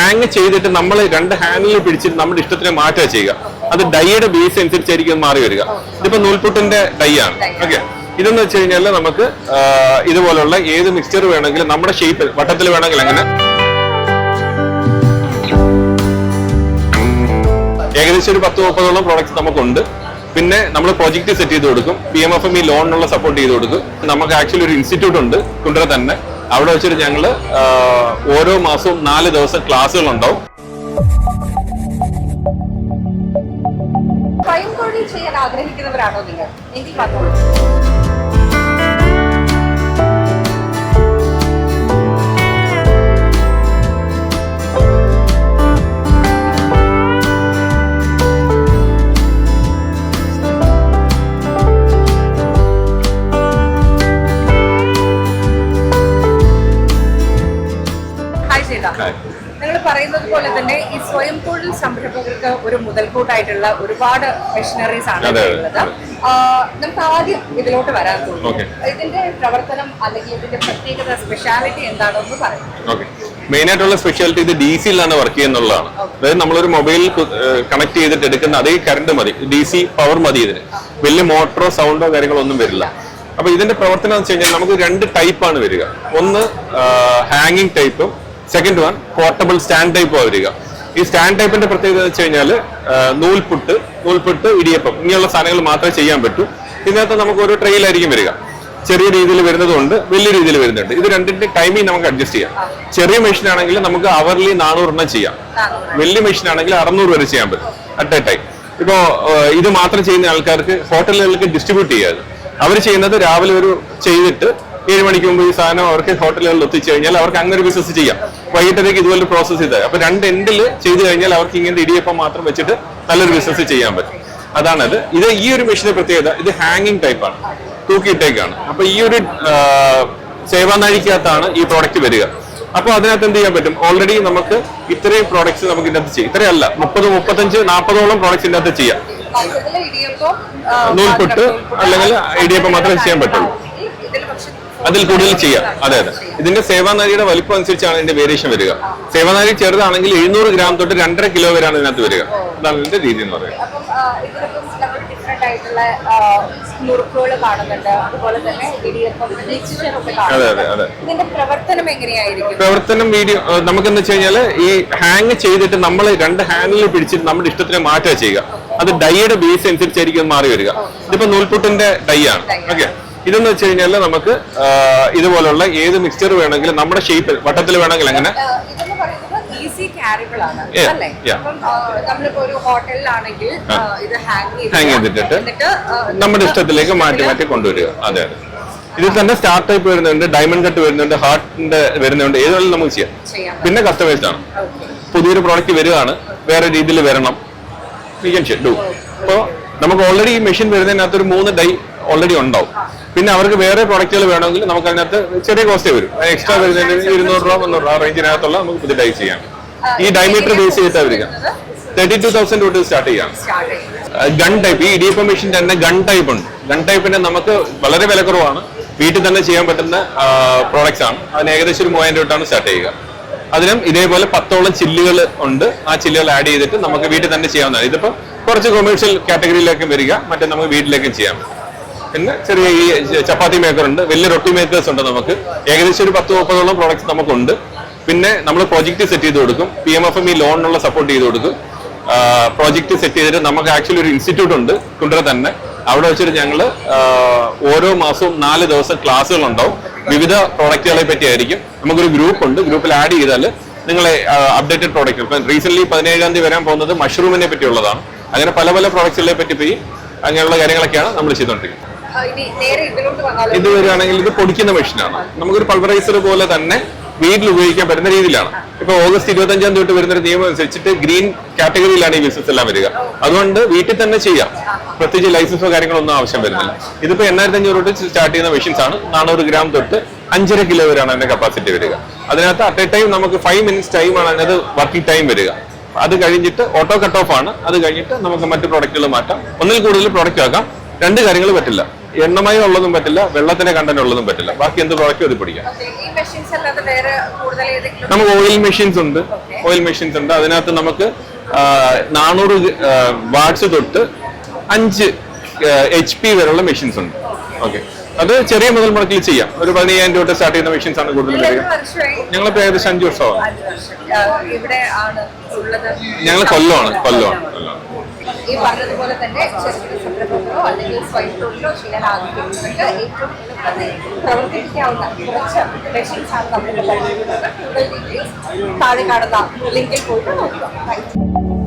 Hang ചെയ്തിട്ട് നമ്മൾ രണ്ട് ഹാൻഡിൽ പിടിച്ചിട്ട് നമ്മുടെ ഇഷ്ടത്തിന് മാറ്റുക ചെയ്യുക. അത് ഡൈയുടെ ബേസ് അനുസരിച്ചായിരിക്കും മാറി വരിക. ഇതിപ്പോ നൂൽപുട്ടിന്റെ ഡൈ ആണ്. ഓക്കെ ഇതെന്ന് വെച്ച് കഴിഞ്ഞാൽ നമുക്ക് ഇതുപോലുള്ള ഏത് മിക്സ്ചർ വേണമെങ്കിലും നമ്മുടെ ഷേപ്പിൽ വട്ടത്തിൽ വേണമെങ്കിൽ അങ്ങനെ. ഏകദേശം ഒരു പത്ത് മുപ്പതോളം പ്രോഡക്റ്റ്സ് നമുക്കുണ്ട്. പിന്നെ നമ്മൾ പ്രോജക്റ്റ് സെറ്റ് ചെയ്ത് കൊടുക്കും. പി എം എഫ് എം ഈ ലോണിനുള്ള സപ്പോർട്ട് ചെയ്ത് കൊടുക്കും. നമുക്ക് ആക്ച്വലി ഒരു ഇൻസ്റ്റിറ്റ്യൂട്ട് ഉണ്ട്. കുണ്ടറ തന്നെ. അവിടെ വെച്ചിട്ട് ഞങ്ങൾ ഓരോ മാസവും നാല് ദിവസം ക്ലാസ്സുകൾ ഉണ്ടാവും ചെയ്യാൻ ആഗ്രഹിക്കുന്നവരാണോ നിങ്ങൾ? എങ്കിൽ പറഞ്ഞോളൂ പറയുന്നത് പോലെ തന്നെ ഈ സ്വയം തൊഴിൽ സംരംഭകർക്ക് ഒരു മുതൽക്കൂട്ടായിട്ടുള്ള ഒരുപാട് മെഷീനറീസ് ആണ് ഉള്ളത് നമുക്ക് ആദ്യം ഇതിലോട്ട് വരാൻ തോന്നുന്നു. ഇതിന്റെ പ്രവർത്തനം അല്ലെങ്കിൽ ഇതിന്റെ പ്രത്യേകത സ്പെഷ്യാലിറ്റി എന്താണെന്ന് പറയുന്നത് ഓക്കെ. മെയിൻ ആയിട്ടുള്ള സ്പെഷ്യാലിറ്റി ഇത് ഡി സിയിലാണ് വർക്ക് ചെയ്യുന്നുള്ളതാണ്. അതായത് നമ്മളൊരു മൊബൈൽ കണക്ട് ചെയ്തിട്ട് എടുക്കുന്ന അതേ കറണ്ട് മതി. ഡി സി പവർ മതി ഇതിന്. വലിയ മോട്ടറോ സൗണ്ടോ കാര്യങ്ങളോ ഒന്നും വരില്ല. അപ്പൊ ഇതിന്റെ പ്രവർത്തനം എന്ന് വെച്ച് കഴിഞ്ഞാൽ നമുക്ക് രണ്ട് ടൈപ്പാണ് വരിക. ഒന്ന് ഹാങ്ങിങ് ടൈപ്പും second one portable stand type വരിക ഈ സ്റ്റാൻഡ് ടൈപ്പിന്റെ പ്രത്യേകത വെച്ച് കഴിഞ്ഞാൽ നൂൽപുട്ട് നൂൽപുട്ട് ഇടിയപ്പം ഇങ്ങനെയുള്ള സാധനങ്ങൾ മാത്രമേ ചെയ്യാൻ പറ്റൂ. ഇതിനകത്ത് നമുക്ക് ഒരു ട്രെയിലായിരിക്കും വരിക. ചെറിയ രീതിയിൽ വരുന്നതുകൊണ്ട് വലിയ രീതിയിൽ വരുന്നുണ്ട്. ഇത് രണ്ടിന്റെ ടൈമിംഗ് നമുക്ക് അഡ്ജസ്റ്റ് ചെയ്യാം. ചെറിയ മെഷീൻ ആണെങ്കിൽ നമുക്ക് അവർലി നാനൂറെണ്ണം ചെയ്യാം. വലിയ മെഷീൻ ആണെങ്കിൽ അറുന്നൂറ് വരെ ചെയ്യാൻ പറ്റും അറ്റ് എ ടൈം ഇപ്പോ ഇത് മാത്രം ചെയ്യുന്ന ആൾക്കാർക്ക് ഹോട്ടലുകൾക്ക് ഡിസ്ട്രിബ്യൂട്ട് ചെയ്യാതെ അവർ ചെയ്യുന്നത് രാവിലെ ഒരു ചെയ്തിട്ട് ഏഴ് മണിക്ക് മുമ്പ് ഈ സാധനം അവർക്ക് ഹോട്ടലുകളിൽ എത്തിച്ചു കഴിഞ്ഞാൽ അവർക്ക് അങ്ങനെ ഒരു ബിസിനസ് ചെയ്യാം. വൈകിട്ടത്തേക്ക് ഇതുപോലെ പ്രോസസ്സ് ചെയ്താൽ അപ്പൊ രണ്ട് എൻഡിൽ ചെയ്തു കഴിഞ്ഞാൽ അവർക്ക് ഇങ്ങനത്തെ ഇടിയപ്പം മാത്രം വെച്ചിട്ട് നല്ലൊരു ബിസിനസ് ചെയ്യാൻ പറ്റും. അതാണത്. ഇത് ഈ ഒരു മെഷീന്റെ പ്രത്യേകത ഇത് ഹാങ്ങിങ് ടൈപ്പാണ് തൂക്കിയിട്ടേക്കാണ് അപ്പൊ ഈ ഒരു സേവാനാഴിക്കകത്താണ് ഈ പ്രോഡക്റ്റ് വരിക. അപ്പൊ അതിനകത്ത് എന്ത് ചെയ്യാൻ പറ്റും? ഓൾറെഡി നമുക്ക് ഇത്രയും പ്രോഡക്ട്സ് നമുക്ക് ഇതിനകത്ത് ചെയ്യാം. ഇത്രയല്ല മുപ്പത് മുപ്പത്തഞ്ച് നാൽപ്പതോളം പ്രോഡക്ട്സ് ഇതിനകത്ത് ചെയ്യാം. നൂൽപുട്ട് അല്ലെങ്കിൽ ഇടിയപ്പം മാത്രമേ ചെയ്യാൻ പറ്റുള്ളൂ. അതിൽ കൂടുതൽ ചെയ്യാം. അതെ അതെ. ഇതിന്റെ സേവാനാരിയുടെ വലിപ്പം അനുസരിച്ചാണ് ഇതിന്റെ വേരിയേഷൻ വരിക. സേവാനാരി ചെറുതാണെങ്കിൽ എഴുന്നൂറ് ഗ്രാം തൊട്ട് രണ്ടര കിലോ വരെയാണ് ഇതിനകത്ത് വരിക. അതാണ് ഇതിന്റെ രീതി എന്ന് പറയുന്നത്. അതെ അതെ അതെ. പ്രവർത്തനം വീഡിയോ നമുക്ക് എന്ന് വെച്ച് കഴിഞ്ഞാൽ ഈ ഹാങ് ചെയ്തിട്ട് നമ്മൾ രണ്ട് ഹാങ്ങിൽ പിടിച്ചിട്ട് നമ്മുടെ ഇഷ്ടത്തിന് മാറ്റുക ചെയ്യുക. അത് ഡൈയുടെ ബേസ് അനുസരിച്ചായിരിക്കും മാറി വരിക. ഇതിപ്പോ നൂൽപുട്ടിന്റെ ഡൈ ആണ്. ഓക്കെ ഇതെന്ന് വെച്ച് കഴിഞ്ഞാൽ നമുക്ക് ഇതുപോലുള്ള ഏത് മിക്സ്ചർ വേണമെങ്കിലും നമ്മുടെ ഷേപ്പിൽ വട്ടത്തിൽ വേണമെങ്കിൽ അങ്ങനെ. ഈസി ക്യാരിബിൾ ആണ്. അല്ലേ. നമ്മളിപ്പോ ഒരു ഹോട്ടലിലാണെങ്കിൽ ഇത് ഹാങ് ഹാങ് ചെയ്തിട്ടിട്ട് നമ്മുടെ ഇഷ്ടത്തിലേക്ക് മാറ്റി മാറ്റി കൊണ്ടുവരിക. അതെ അതെ. ഇതിൽ തന്നെ സ്റ്റാർ ടൈപ്പ് വരുന്നുണ്ട് ഡയമണ്ട് കട്ട് വരുന്നുണ്ട് ഹാർട്ടിന്റെ വരുന്നുണ്ട് ഏത് വേണമെങ്കിലും നമുക്ക് ചെയ്യാം. പിന്നെ കസ്റ്റമൈസ്ഡ് ആണ്. പുതിയൊരു പ്രോഡക്റ്റ് വരികയാണ് വേറെ രീതിയിൽ വരണം. വി ക്യാൻ ഡു അപ്പോൾ നമുക്ക് ഓൾറെഡി ഈ മെഷീൻ വരുന്നതിനകത്ത് ഒരു മൂന്ന് ഡൈ ഓൾറെഡി ഉണ്ടാവും. പിന്നെ അവർക്ക് വേറെ പ്രൊഡക്റ്റുകൾ വേണമെങ്കിൽ നമുക്ക് അതിനകത്ത് ചെറിയ കോസ്റ്റേ വരും. എക്സ്ട്രാ വരുന്നതിന് ഇരുന്നൂറ് രൂപ മുന്നൂറ് രൂപ റേഞ്ചിനകത്തുള്ള നമുക്ക് പുതിയ ഡൈ ചെയ്യാം. ഈ ഡയമീറ്റർ ബേസ് ചെയ്തിട്ട് വരിക. തേർട്ടി ടു തൗസൻഡ് തൊട്ട് സ്റ്റാർട്ട് ചെയ്യാം. ഗൺ ടൈപ്പ് ഈ ഇടിയപ്പം മെഷീൻ തന്നെ ഗൺ ടൈപ്പ് ഉണ്ട്. ഗൺ ടൈപ്പിന്റെ നമുക്ക് വളരെ വില കുറവാണ്. വീട്ടിൽ തന്നെ ചെയ്യാൻ പറ്റുന്ന പ്രോഡക്റ്റ്സ് ആണ്. അതിന് ഏകദേശം ഒരു മൂവായിരം രൂപയാണ് സ്റ്റാർട്ട് ചെയ്യുക. അതിനും ഇതേപോലെ പത്തോളം ചില്ലുകൾ ഉണ്ട്. ആ ചില്ലുകൾ ആഡ് ചെയ്തിട്ട് നമുക്ക് വീട്ടിൽ തന്നെ ചെയ്യാവുന്നതാണ്. ഇതിപ്പോ കുറച്ച് കൊമേഴ്ഷ്യൽ കാറ്റഗറിയിലേക്കും വരിക. മറ്റേ നമുക്ക് വീട്ടിലേക്കും ചെയ്യാം. പിന്നെ ചെറിയ ഈ ചപ്പാത്തി മേക്കർ ഉണ്ട്. വലിയ റൊട്ടി മേക്കേഴ്സ് ഉണ്ട് നമുക്ക്. ഏകദേശം ഒരു പത്ത് മുപ്പതോളം പ്രോഡക്ട്സ് നമുക്കുണ്ട്. പിന്നെ നമ്മൾ പ്രോജക്റ്റ് സെറ്റ് ചെയ്ത് കൊടുക്കും. പി എം എഫ് എം ഈ ലോണിനുള്ള സപ്പോർട്ട് ചെയ്ത് കൊടുക്കും. പ്രോജക്റ്റ് സെറ്റ് ചെയ്തിട്ട് നമുക്ക് ആക്ച്വലി ഒരു ഇൻസ്റ്റിറ്റ്യൂട്ട് ഉണ്ട് കുണ്ടറ തന്നെ. അവിടെ വെച്ചിട്ട് ഞങ്ങൾ ഓരോ മാസവും നാല് ദിവസം ക്ലാസ്സുകൾ ഉണ്ടാവും. വിവിധ പ്രോഡക്റ്റുകളെ പറ്റിയായിരിക്കും നമുക്കൊരു ഗ്രൂപ്പ് ഉണ്ട്. ഗ്രൂപ്പിൽ ആഡ് ചെയ്താൽ നിങ്ങളെ അപ്ഡേറ്റഡ് പ്രോഡക്റ്റ് ഇപ്പം റീസെന്റ് പതിനേഴാം തീയതി വരാൻ പോകുന്നത് മഷ്റൂമിനെ പറ്റിയുള്ളതാണ്. അങ്ങനെ പല പല പ്രോഡക്റ്റുകളെ പറ്റി പോയി അങ്ങനെയുള്ള കാര്യങ്ങളൊക്കെയാണ് നമ്മൾ ചെയ്തുകൊണ്ടിരിക്കുന്നത് ഇത് വരികയാണെങ്കിൽ ഇത് പൊടിക്കുന്ന മെഷീനാണ് നമുക്കൊരു പൾവറൈസർ പോലെ തന്നെ വീട്ടിൽ ഉപയോഗിക്കാൻ പറ്റുന്ന രീതിയിലാണ്. ഇപ്പൊ ഓഗസ്റ്റ് ഇരുപത്തി അഞ്ചാം തൊട്ട് വരുന്ന ഒരു നിയമം അനുസരിച്ചിട്ട് ഗ്രീൻ കാറ്റഗറിയിലാണ് ഈ ബിസിനസ് എല്ലാം വരിക. അതുകൊണ്ട് വീട്ടിൽ തന്നെ ചെയ്യാം. പ്രത്യേകിച്ച് ലൈസൻസോ കാര്യങ്ങളൊന്നും ആവശ്യം വരുന്നില്ല. ഇതിപ്പോ എണ്ണായിരത്തി അഞ്ഞൂറ് തൊട്ട് സ്റ്റാർട്ട് ചെയ്യുന്ന മെഷീൻസ് ആണ്. നാനൂറ് ഗ്രാം തൊട്ട് അഞ്ചര കിലോ വരെയാണ് അതിന്റെ കപ്പാസിറ്റി വരിക. അതിനകത്ത് അറ്റ് എ ടൈം നമുക്ക് ഫൈവ് മിനിറ്റ്സ് ടൈം ആണ് അതിനകത്ത് വർക്കിംഗ് ടൈം വരിക. അത് കഴിഞ്ഞിട്ട് ഓട്ടോ കട്ട് ഓഫ് ആണ്. അത് കഴിഞ്ഞിട്ട് നമുക്ക് മറ്റു പ്രോഡക്റ്റുകൾ മാറ്റാം. ഒന്നിൽ കൂടുതൽ പ്രോഡക്റ്റ് ആക്കാം. രണ്ട് കാര്യങ്ങൾ പറ്റില്ല. എണ്ണമയം ഉള്ളതും പറ്റില്ല വെള്ളത്തിന്റെ കണ്ടന്റ് ഉള്ളതും പറ്റില്ല. ബാക്കി എന്ത് പ്രോഡക്റ്റും അത് പിടിക്കാം. നമുക്ക് ഓയിൽ മെഷീൻസ് ഉണ്ട്. ഓയിൽ മെഷീൻസ് ഉണ്ട്. അതിനകത്ത് നമുക്ക് നാനൂറ് വാട്സ് തൊട്ട് അഞ്ച് എച്ച് പി വരെയുള്ള മെഷീൻസ് ഉണ്ട്. ഓക്കെ. അത് ചെറിയ മുതൽ മുടക്കിൽ ചെയ്യാം. ഒരു പതിനയ്യായിരം രൂപ സ്റ്റാർട്ട് ചെയ്യുന്ന മെഷീൻസ് ആണ് കൂടുതൽ ഞങ്ങളിപ്പോ ഏകദേശം അഞ്ച് വർഷമാവും. അഞ്ച് വർഷം. ആ, ഇവിടെ ആണ് ഉള്ളത്. ഞങ്ങൾ കൊല്ലമാണ് കൊല്ലമാണ്. കൊല്ലമാണ്. ഈ പറഞ്ഞതുപോലെ തന്നെ ചെറുകിട സംരംഭങ്ങളോ അല്ലെങ്കിൽ സ്വയം തൊഴിലോ ചെയ്യാൻ ആഗ്രഹിക്കുന്നവർക്ക് ഏറ്റവും എളുപ്പത്തിൽ പ്രവർത്തിപ്പിക്കാവുന്ന കുറച്ച് മെഷീൻസ് ആണ് നമ്മളിവിടെ പഠിപ്പിക്കുന്നത് കൂടുതൽ ഡീറ്റെയിൽസ് താഴെ കാണുന്ന ലിങ്കിൽ പോയിട്ട് നോക്കുക താങ്ക് you.